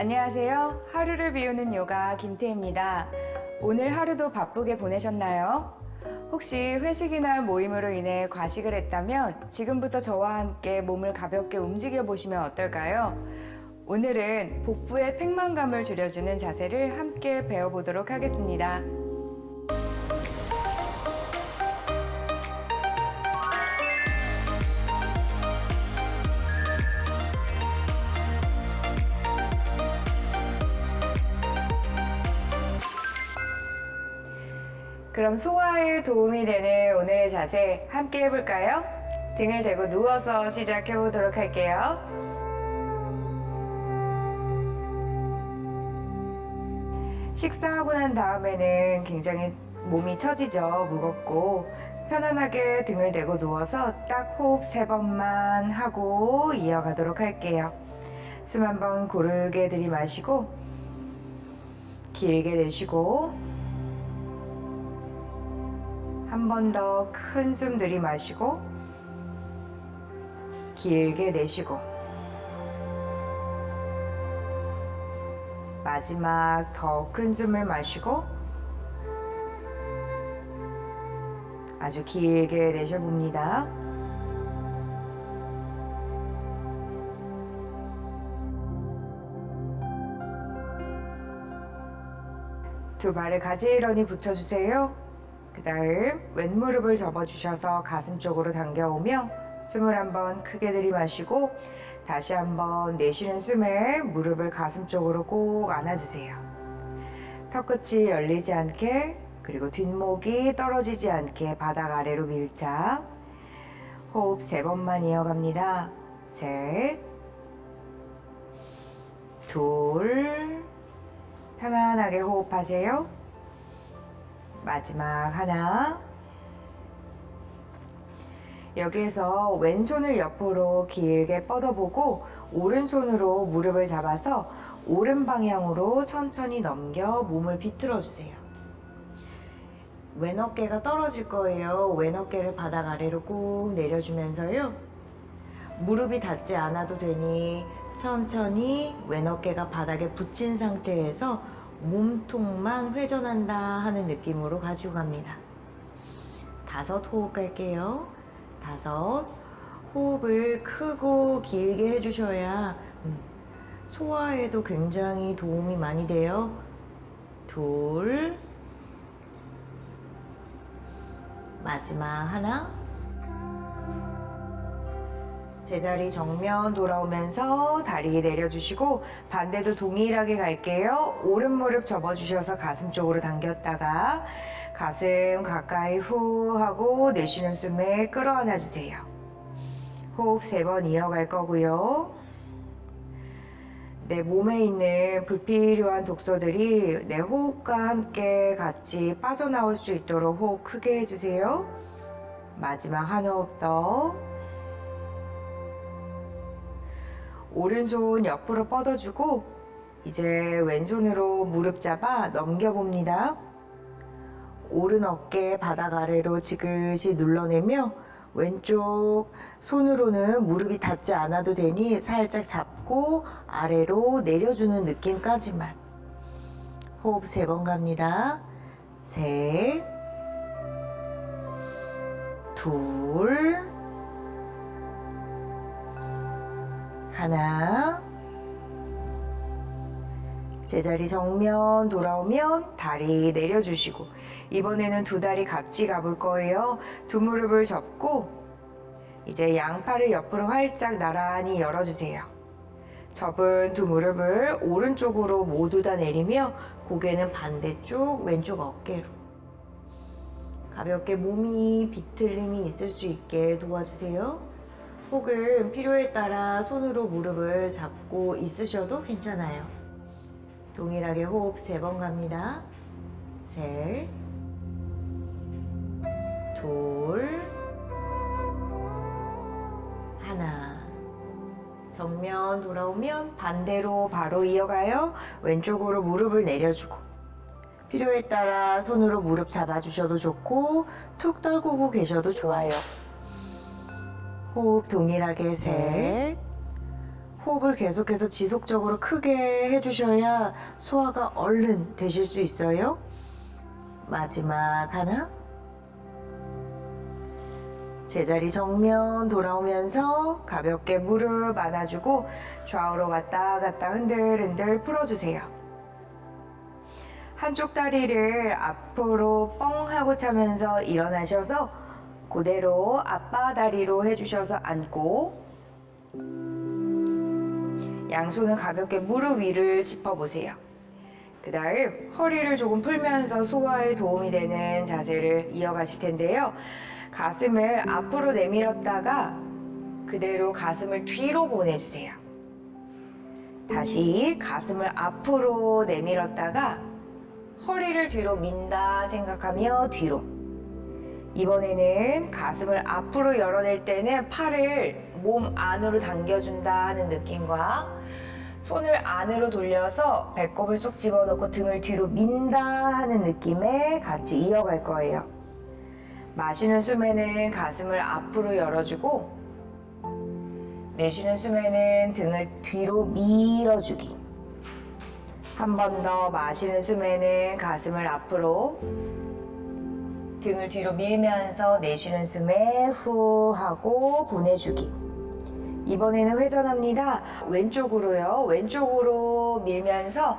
안녕하세요. 하루를 비우는 요가 김태입니다. 오늘 하루도 바쁘게 보내셨나요? 혹시 회식이나 모임으로 인해 과식을 했다면 지금부터 저와 함께 몸을 가볍게 움직여 보시면 어떨까요? 오늘은 복부의 팽만감을 줄여주는 자세를 함께 배워보도록 하겠습니다. 그럼 소화에 도움이 되는 오늘의 자세 함께 해볼까요? 등을 대고 누워서 시작해 보도록 할게요. 식사하고 난 다음에는 굉장히 몸이 처지죠. 무겁고 편안하게 등을 대고 누워서 딱 호흡 세 번만 하고 이어가도록 할게요. 숨 한 번 고르게 들이마시고 길게 내쉬고 번 더 큰 숨 들이마시고 길게 내쉬고 마지막 더 큰 숨을 마시고 아주 길게 내쉬어봅니다. 두 발을 가지런히 붙여주세요. 그 다음 왼무릎을 접어주셔서 가슴 쪽으로 당겨오며 숨을 한번 크게 들이마시고 다시 한번 내쉬는 숨에 무릎을 가슴 쪽으로 꼭 안아주세요. 턱끝이 열리지 않게 그리고 뒷목이 떨어지지 않게 바닥 아래로 밀자. 호흡 세 번만 이어갑니다. 셋, 둘, 편안하게 호흡하세요. 마지막 하나. 여기에서 왼손을 옆으로 길게 뻗어보고 오른손으로 무릎을 잡아서 오른 방향으로 천천히 넘겨 몸을 비틀어 주세요. 왼 어깨가 떨어질 거예요. 왼 어깨를 바닥 아래로 꾹 내려주면서요. 무릎이 닿지 않아도 되니 천천히 왼 어깨가 바닥에 붙인 상태에서 몸통만 회전한다 하는 느낌으로 가지고 갑니다. 다섯 호흡 갈게요. 다섯. 호흡을 크고 길게 해주셔야 음, 소화에도 굉장히 도움이 많이 돼요. 둘. 마지막 하나. 제자리 정면 돌아오면서 다리 내려주시고 반대도 동일하게 갈게요. 오른 무릎 접어주셔서 가슴 쪽으로 당겼다가 가슴 가까이 후 하고 내쉬는 숨에 끌어안아 주세요. 호흡 세 번 이어갈 거고요. 내 몸에 있는 불필요한 독소들이 내 호흡과 함께 같이 빠져나올 수 있도록 호흡 크게 해주세요. 마지막 한 호흡 더. 오른손 옆으로 뻗어주고 이제 왼손으로 무릎 잡아 넘겨봅니다. 오른 어깨 바닥 아래로 지그시 눌러내며 왼쪽 손으로는 무릎이 닿지 않아도 되니 살짝 잡고 아래로 내려주는 느낌까지만 호흡 세 번 갑니다. 셋, 둘, 하나. 제자리 정면 돌아오면 다리 내려주시고 이번에는 두 다리 같이 가볼 거예요. 두 무릎을 접고 이제 양팔을 옆으로 활짝 나란히 열어주세요. 접은 두 무릎을 오른쪽으로 모두 다 내리며 고개는 반대쪽 왼쪽 어깨로 가볍게 몸이 비틀림이 있을 수 있게 도와주세요. 혹은 필요에 따라 손으로 무릎을 잡고 있으셔도 괜찮아요. 동일하게 호흡 세 번 갑니다. 셋, 둘, 하나. 정면 돌아오면 반대로 바로 이어가요. 왼쪽으로 무릎을 내려주고. 필요에 따라 손으로 무릎 잡아주셔도 좋고, 툭 떨구고 계셔도 좋아요. 호흡 동일하게 셋, 호흡을 계속해서 지속적으로 크게 해주셔야 소화가 얼른 되실 수 있어요. 마지막 하나. 제자리 정면 돌아오면서 가볍게 무릎 안아주고 좌우로 왔다 갔다 흔들흔들 풀어주세요. 한쪽 다리를 앞으로 뻥 하고 차면서 일어나셔서 그대로 아빠 다리로 해주셔서 앉고 양손은 가볍게 무릎 위를 짚어보세요. 그 다음 허리를 조금 풀면서 소화에 도움이 되는 자세를 이어가실 텐데요. 가슴을 앞으로 내밀었다가 그대로 가슴을 뒤로 보내주세요. 다시 가슴을 앞으로 내밀었다가 허리를 뒤로 민다 생각하며 뒤로. 이번에는 가슴을 앞으로 열어낼 때는 팔을 몸 안으로 당겨준다 하는 느낌과 손을 안으로 돌려서 배꼽을 쏙 집어넣고 등을 뒤로 민다 하는 느낌에 같이 이어갈 거예요. 마시는 숨에는 가슴을 앞으로 열어주고 내쉬는 숨에는 등을 뒤로 밀어주기. 한 번 더 마시는 숨에는 가슴을 앞으로 등을 뒤로 밀면서 내쉬는 숨에 후 하고 보내주기. 이번에는 회전합니다. 왼쪽으로요. 왼쪽으로 밀면서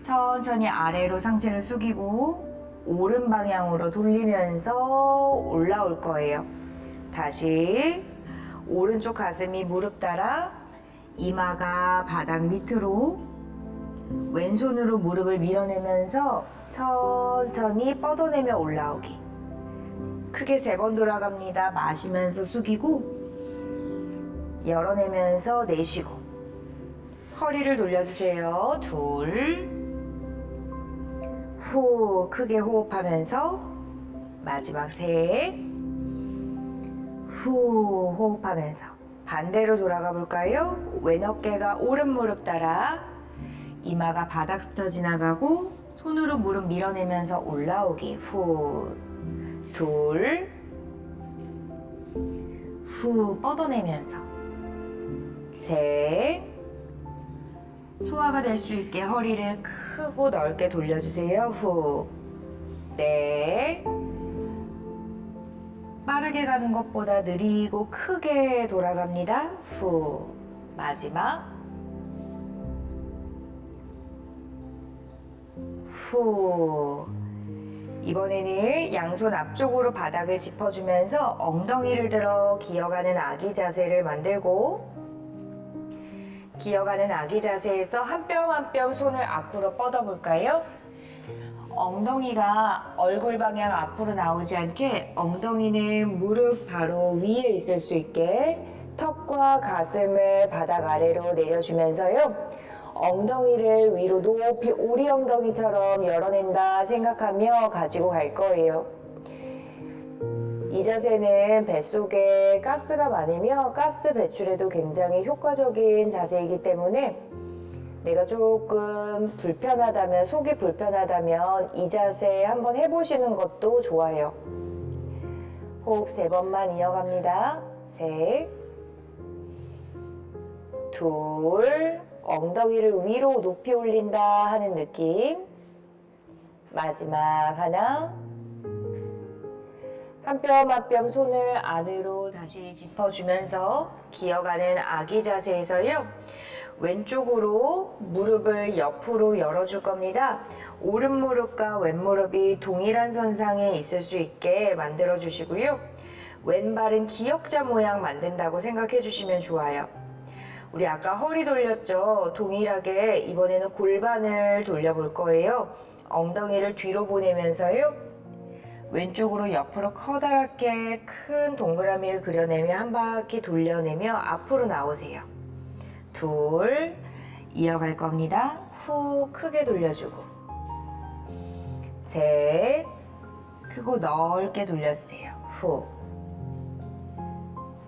천천히 아래로 상체를 숙이고 오른 방향으로 돌리면서 올라올 거예요. 다시 오른쪽 가슴이 무릎 따라 이마가 바닥 밑으로 왼손으로 무릎을 밀어내면서 천천히 뻗어내며 올라오기. 크게 세 번 돌아갑니다. 마시면서 숙이고 열어내면서 내쉬고 허리를 돌려주세요. 둘, 후 크게 호흡하면서 마지막 셋, 후 호흡하면서 반대로 돌아가 볼까요? 왼 어깨가 오른 무릎 따라 이마가 바닥 스쳐 지나가고 손으로 무릎 밀어내면서 올라오기 후, 둘, 후 뻗어내면서 셋 소화가 될 수 있게 허리를 크고 넓게 돌려주세요. 후, 넷 빠르게 가는 것보다 느리고 크게 돌아갑니다. 후 마지막. 후. 이번에는 양손 앞쪽으로 바닥을 짚어주면서 엉덩이를 들어 기어가는 아기 자세를 만들고 기어가는 아기 자세에서 한 뼘 한 뼘 손을 앞으로 뻗어볼까요? 엉덩이가 얼굴 방향 앞으로 나오지 않게 엉덩이는 무릎 바로 위에 있을 수 있게 턱과 가슴을 바닥 아래로 내려주면서요. 엉덩이를 위로 높이 오리 엉덩이처럼 열어낸다 생각하며 가지고 갈 거예요. 이 자세는 뱃속에 가스가 많으며 가스 배출에도 굉장히 효과적인 자세이기 때문에 내가 조금 불편하다면, 속이 불편하다면 이 자세 한번 해보시는 것도 좋아요. 호흡 세 번만 이어갑니다. 셋, 둘, 엉덩이를 위로 높이 올린다 하는 느낌. 마지막 하나. 한 뼘 한 뼘 손을 안으로 다시 짚어주면서 기어가는 아기 자세에서요. 왼쪽으로 무릎을 옆으로 열어줄 겁니다. 오른 무릎과 왼 무릎이 동일한 선상에 있을 수 있게 만들어 주시고요. 왼발은 기역자 모양 만든다고 생각해 주시면 좋아요. 우리 아까 허리 돌렸죠? 동일하게 이번에는 골반을 돌려볼 거예요. 엉덩이를 뒤로 보내면서요. 왼쪽으로 옆으로 커다랗게 큰 동그라미를 그려내며 한 바퀴 돌려내며 앞으로 나오세요. 둘, 이어갈 겁니다. 후, 크게 돌려주고. 셋, 크고 넓게 돌려주세요. 후.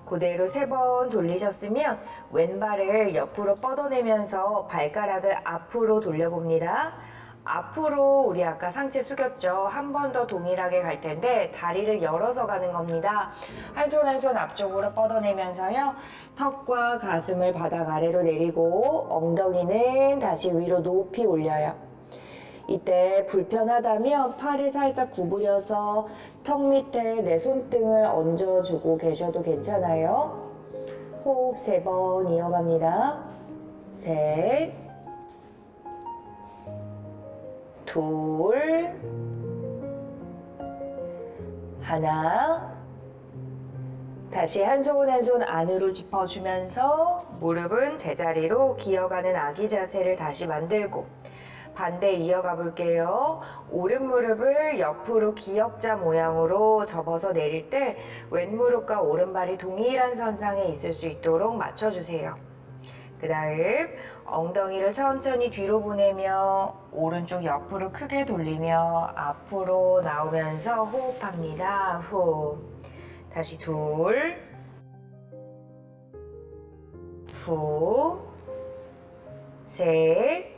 그대로 세 번 돌리셨으면 왼발을 옆으로 뻗어내면서 발가락을 앞으로 돌려봅니다. 앞으로 우리 아까 상체 숙였죠. 한 번 더 동일하게 갈 텐데 다리를 열어서 가는 겁니다. 한 손 한 손 앞쪽으로 뻗어내면서요. 턱과 가슴을 바닥 아래로 내리고 엉덩이는 다시 위로 높이 올려요. 이때 불편하다면 팔을 살짝 구부려서 턱 밑에 내 손등을 얹어주고 계셔도 괜찮아요. 호흡 세 번 이어갑니다. 셋, 둘, 하나. 다시 한 손 한 손 안으로 짚어주면서 무릎은 제자리로 기어가는 아기 자세를 다시 만들고 반대 이어가 볼게요. 오른 무릎을 옆으로 기역자 모양으로 접어서 내릴 때 왼무릎과 오른발이 동일한 선상에 있을 수 있도록 맞춰주세요. 그 다음 엉덩이를 천천히 뒤로 보내며 오른쪽 옆으로 크게 돌리며 앞으로 나오면서 호흡합니다. 호흡. 다시 둘, 후, 셋,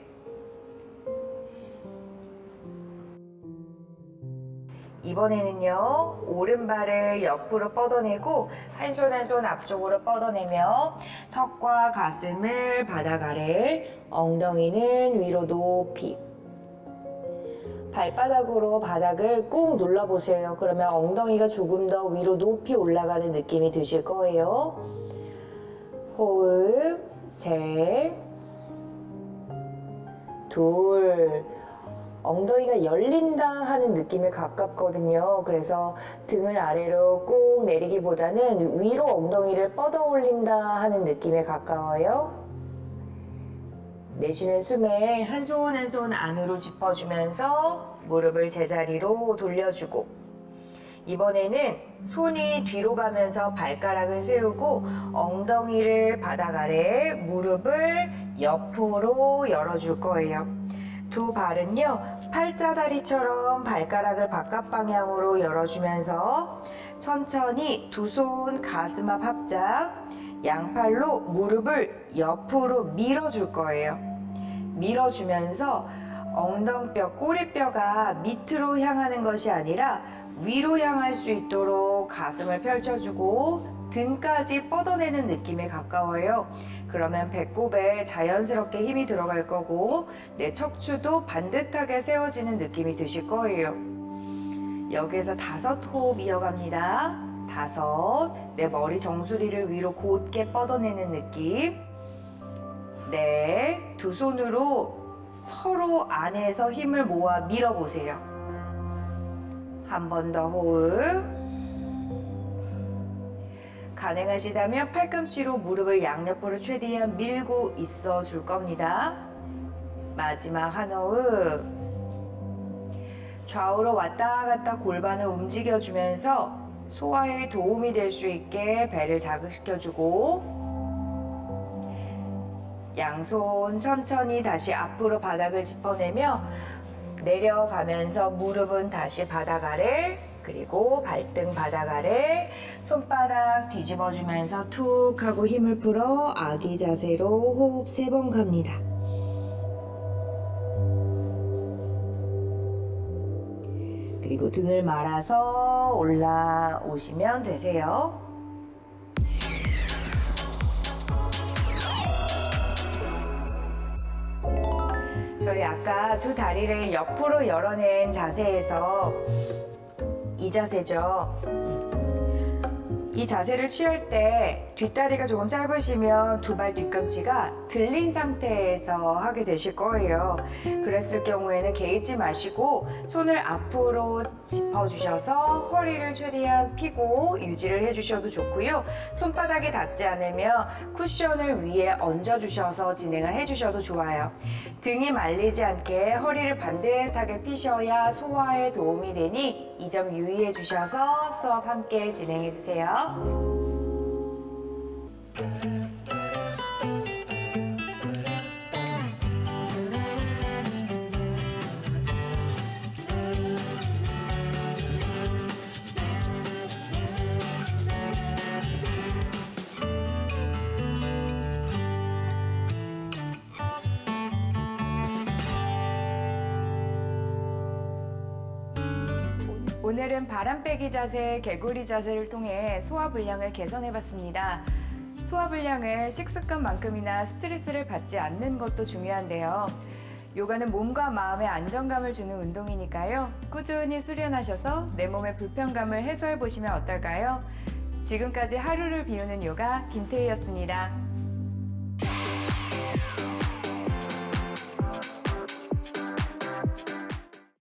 이번에는요, 오른발을 옆으로 뻗어내고, 한 손 한 손 앞쪽으로 뻗어내며, 턱과 가슴을 바닥 아래, 엉덩이는 위로 높이. 발바닥으로 바닥을 꾹 눌러보세요. 그러면 엉덩이가 조금 더 위로 높이 올라가는 느낌이 드실 거예요. 호흡, 셋, 둘, 엉덩이가 열린다 하는 느낌에 가깝거든요. 그래서 등을 아래로 꾹 내리기보다는 위로 엉덩이를 뻗어 올린다 하는 느낌에 가까워요. 내쉬는 숨에 한 손 한 손 안으로 짚어주면서 무릎을 제자리로 돌려주고 이번에는 손이 뒤로 가면서 발가락을 세우고 엉덩이를 바닥 아래 무릎을 옆으로 열어줄 거예요. 두 발은요, 팔자다리처럼 발가락을 바깥 방향으로 열어주면서 천천히 두 손 가슴 앞 합작, 양팔로 무릎을 옆으로 밀어줄 거예요. 밀어주면서 엉덩뼈, 꼬리뼈가 밑으로 향하는 것이 아니라 위로 향할 수 있도록 가슴을 펼쳐주고 등까지 뻗어내는 느낌에 가까워요. 그러면 배꼽에 자연스럽게 힘이 들어갈 거고 내 척추도 반듯하게 세워지는 느낌이 드실 거예요. 여기에서 다섯 호흡 이어갑니다. 다섯, 내 머리 정수리를 위로 곧게 뻗어내는 느낌. 네, 두 손으로 서로 안에서 힘을 모아 밀어보세요. 한 번 더 호흡. 가능하시다면 팔꿈치로 무릎을 양옆으로 최대한 밀고 있어 줄 겁니다. 마지막 한 호흡. 좌우로 왔다 갔다 골반을 움직여 주면서 소화에 도움이 될 수 있게 배를 자극시켜 주고 양손 천천히 다시 앞으로 바닥을 짚어내며 내려가면서 무릎은 다시 바닥 아래 그리고 발등 바닥 아래 손바닥 뒤집어 주면서 툭 하고 힘을 풀어 아기 자세로 호흡 세 번 갑니다. 그리고 등을 말아서 올라오시면 되세요. 저희 아까 두 다리를 옆으로 열어낸 자세에서 이 자세죠. 이 자세를 취할 때 뒷다리가 조금 짧으시면 두 발 뒤꿈치가 들린 상태에서 하게 되실 거예요. 그랬을 경우에는 개의치 마시고 손을 앞으로 짚어주셔서 허리를 최대한 펴고 유지를 해주셔도 좋고요. 손바닥이 닿지 않으면 쿠션을 위에 얹어주셔서 진행을 해주셔도 좋아요. 등이 말리지 않게 허리를 반듯하게 피셔야 소화에 도움이 되니 이 점 유의해 주셔서 수업 함께 진행해 주세요. 오늘은 바람 빼기 자세, 개구리 자세를 통해 소화 불량을 개선해 봤습니다. 소화 불량은 식습관만큼이나 스트레스를 받지 않는 것도 중요한데요. 요가는 몸과 마음에 안정감을 주는 운동이니까요. 꾸준히 수련하셔서 내 몸의 불편감을 해소해 보시면 어떨까요? 지금까지 하루를 비우는 요가 김태희였습니다.